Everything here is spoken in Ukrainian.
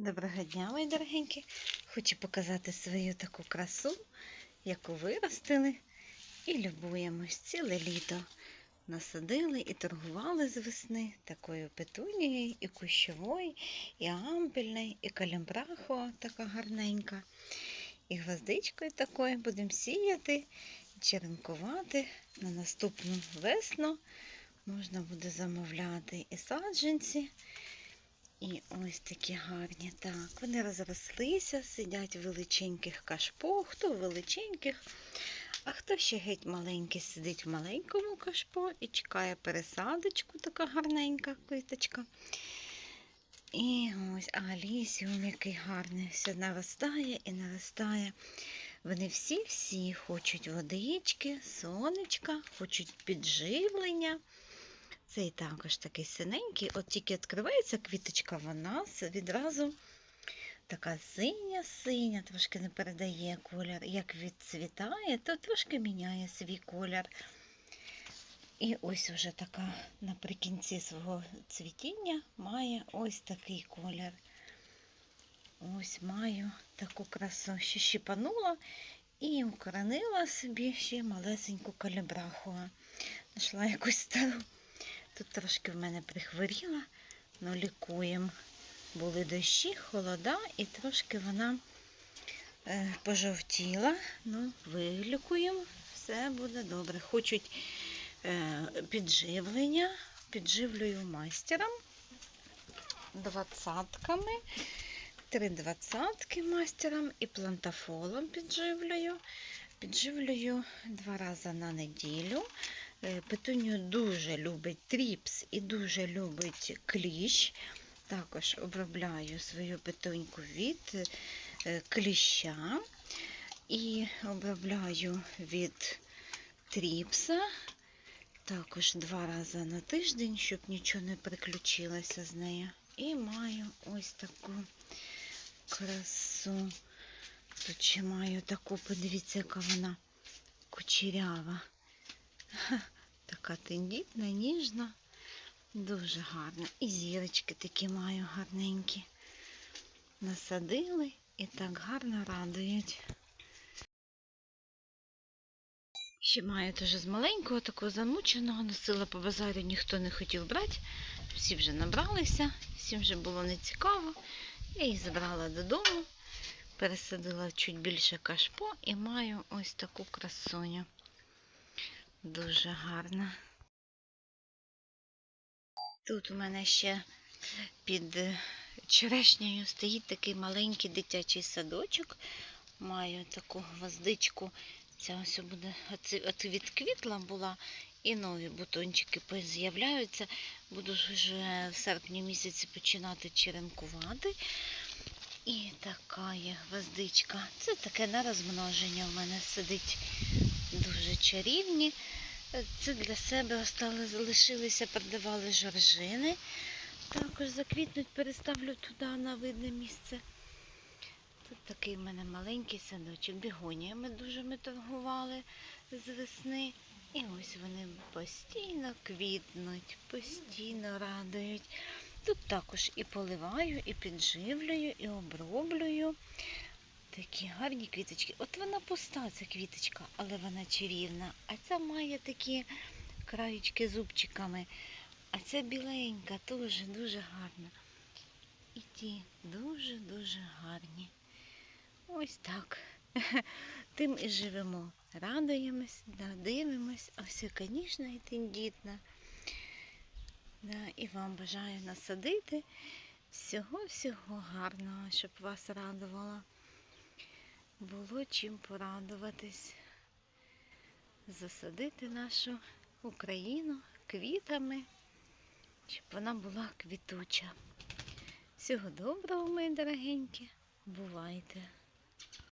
Доброго дня, мої дорогенькі. Хочу показати свою таку красу, яку виростили. І любуємось ціле літо. Насадили і торгували з весни такою петунією, і кущовою, і ампельною, і калімбрахова така гарненька. І гвоздичкою такою будемо сіяти, черенкувати на наступну весну. Можна буде замовляти і саджанці. І ось такі гарні. Так, вони розрослися, сидять в величеньких кашпо, хто в величеньких, а хто ще геть маленький сидить в маленькому кашпо і чекає пересадочку, така гарненька квіточка. І ось алісіум який гарний. Все наростає і наростає. Вони всі-всі хочуть водички, сонечка, хочуть підживлення. Цей також такий синенький, от тільки відкривається квіточка, вона відразу така синя-синя, трошки не передає колір. Як відцвітає, то трошки міняє свій колір. І ось вже така наприкінці свого цвітіння має ось такий колір. Ось маю таку красу. Ще щипанула і укоренила собі ще малесеньку калібраху. Нашла якусь стару. Тут трошки в мене прихворіла, але лікуємо. Були дощі, холода, і трошки вона е, пожовтіла. Ну, вилікуємо, все буде добре. Хочуть е, підживлення, підживлюю майстером двадцятками, три двадцятки мастером і плантафолом підживлюю. Підживлюю два рази на неділю. Е, Петуню дуже любить тріпс і дуже любить кліщ. Також обробляю свою петуньку від е, кліща і обробляю від тріпса. Також два рази на тиждень, щоб нічого не приключилося з нею. І маю ось таку красу. Тут ще маю таку, подивіться, яка вона кучерява. Така тендітна, ніжна, дуже гарна. І зірочки такі маю гарненькі. Насадили і так гарно радують. Ще маю теж з маленького, такого замученого, носила по базарі, ніхто не хотів брати. Всі вже набралися, всім вже було нецікаво. Я їх забрала додому, пересадила чуть більше кашпо і маю ось таку красуню. Дуже гарна. Тут у мене ще під е, черешнею стоїть такий маленький дитячий садочок. Маю таку гвоздичку. Ця ось буде от відквітла була, і нові бутончики з'являються. Буду вже в серпні місяці починати черенкувати. І така є гвоздичка. Це таке на розмноження в мене сидить дуже чарівні. Це для себе остали, залишилися, продавали жоржини. Також заквітнуть, переставлю туди на видне місце. Тут такий в мене маленький садочок. Бігоніями дуже ми торгували з весни. І ось вони постійно квітнуть, постійно радують. Тут також і поливаю, і підживлюю, і оброблюю. Такі гарні квіточки. От вона пуста, ця квіточка, але вона чарівна. А ця має такі краючки зубчиками. А ця біленька теж дуже гарна. І ті дуже-дуже гарні. Ось так. Тим і живемо. Радуємось, да, дивимось, а все, звісно, і тендітна. Да, і вам бажаю насадити всього-всього гарного, щоб вас радувало. Було чим порадуватись. Засадити нашу Україну квітами, щоб вона була квітуча. Всього доброго, мої дорогенькі. Бувайте!